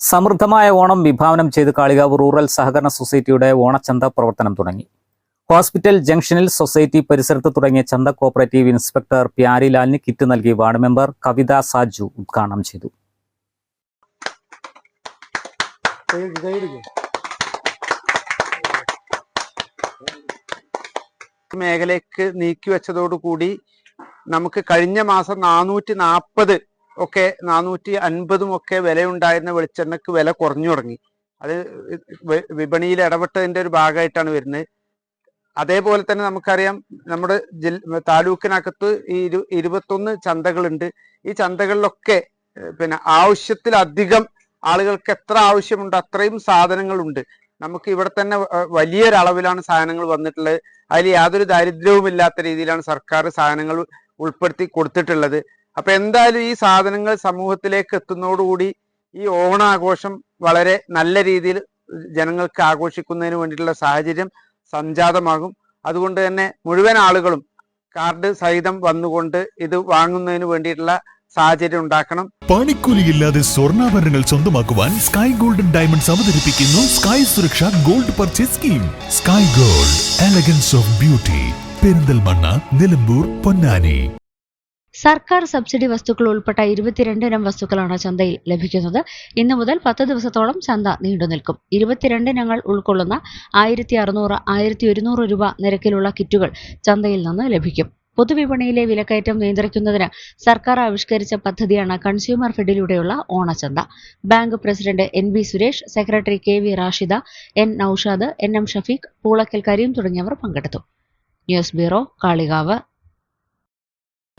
സമൃദ്ധമായ ഓണം വിഭാവനം ചെയ്ത് കാളികാവ് റൂറൽ സഹകരണ സൊസൈറ്റിയുടെ ഓണച്ചന്ത പ്രവർത്തനം തുടങ്ങി ഹോസ്പിറ്റൽ ജംഗ്ഷനിൽ സൊസൈറ്റി പരിസരത്ത് തുടങ്ങിയ ചന്ത കോപ്പറേറ്റീവ് ഇൻസ്പെക്ടർ പ്യാരിലാലിന് കിറ്റ് നൽകി വാർഡ് മെമ്പർ കവിത സാജു ഉദ്ഘാടനം ചെയ്തു. മേഖലയ്ക്ക് നീക്കി വെച്ചതോടുകൂടി നമുക്ക് കഴിഞ്ഞ മാസം നാനൂറ്റി നാൽപ്പത് ഒക്കെ നാനൂറ്റി അൻപതും ഒക്കെ വിലയുണ്ടായിരുന്ന വെളിച്ചെണ്ണക്ക് വില കുറഞ്ഞു തുടങ്ങി. അത് വിപണിയിൽ ഇടപെട്ടതിന്റെ ഒരു ഭാഗമായിട്ടാണ് വരുന്നത്. അതേപോലെ തന്നെ നമുക്കറിയാം നമ്മുടെ ജില്ല താലൂക്കിനകത്ത് ഈ ഇരു ഇരുപത്തൊന്ന് ചന്തകളുണ്ട്. ഈ ചന്തകളിലൊക്കെ പിന്നെ ആവശ്യത്തിലധികം ആളുകൾക്ക് എത്ര ആവശ്യമുണ്ട് അത്രയും സാധനങ്ങളുണ്ട്. നമുക്ക് ഇവിടെ തന്നെ വലിയൊരളവിലാണ് സാധനങ്ങൾ വന്നിട്ടുള്ളത്. അതിൽ യാതൊരു ദാരിദ്ര്യവും ഇല്ലാത്ത രീതിയിലാണ് സർക്കാർ സാധനങ്ങൾ ഉൾപ്പെടുത്തി കൊടുത്തിട്ടുള്ളത്. അപ്പൊ എന്തായാലും ഈ സാധനങ്ങൾ സമൂഹത്തിലേക്ക് എത്തുന്നതോടുകൂടി ഈ ഓണാഘോഷം വളരെ നല്ല രീതിയിൽ ജനങ്ങൾക്ക് ആഘോഷിക്കുന്നതിന് വേണ്ടിയിട്ടുള്ള സാഹചര്യം സംജാതമാകും. അതുകൊണ്ട് തന്നെ മുഴുവൻ ആളുകളും കാർഡ് സഹിതം വന്നുകൊണ്ട് ഇത് വാങ്ങുന്നതിന് വേണ്ടിയിട്ടുള്ള സാഹചര്യം ഉണ്ടാക്കണം. പണിക്കൂലി ഇല്ലാതെ സ്വർണാഭരണങ്ങൾ സ്വന്തമാക്കുവാൻ സ്കൈ ഗോൾഡൻ ഡയമണ്ട്സ് അവതരിപ്പിക്കുന്നു സ്കൈ സുരക്ഷ gold purchase scheme. Sky gold elegance of beauty. Perinthalmanna Nilambur Ponnani. സർക്കാർ സബ്സിഡി വസ്തുക്കൾ ഉൾപ്പെട്ട ഇരുപത്തിരണ്ട് ഇനം വസ്തുക്കളാണ് ചന്തയിൽ ലഭിക്കുന്നത്. ഇന്നു മുതൽ പത്ത് ദിവസത്തോളം ചന്ത നീണ്ടുനിൽക്കും ഇരുപത്തിരണ്ട് ഇനങ്ങൾ ഉൾക്കൊള്ളുന്ന ആയിരത്തി അറുന്നൂറ് ആയിരത്തി ഒരുന്നൂറ് രൂപ നിരക്കിലുള്ള കിറ്റുകൾ ചന്തയിൽ നിന്ന് ലഭിക്കും. പൊതുവിപണിയിലെ വിലക്കയറ്റം നിയന്ത്രിക്കുന്നതിന് സർക്കാർ ആവിഷ്കരിച്ച പദ്ധതിയാണ് കൺസ്യൂമർ ഫെഡിലൂടെയുള്ള ഓണചന്ത bank president N B Suresh secretary K V Rashida N Noushad N M Shafeeq Poolakkal Kareem തുടങ്ങിയവർ പങ്കെടുത്തു. News bureau Kalikavu.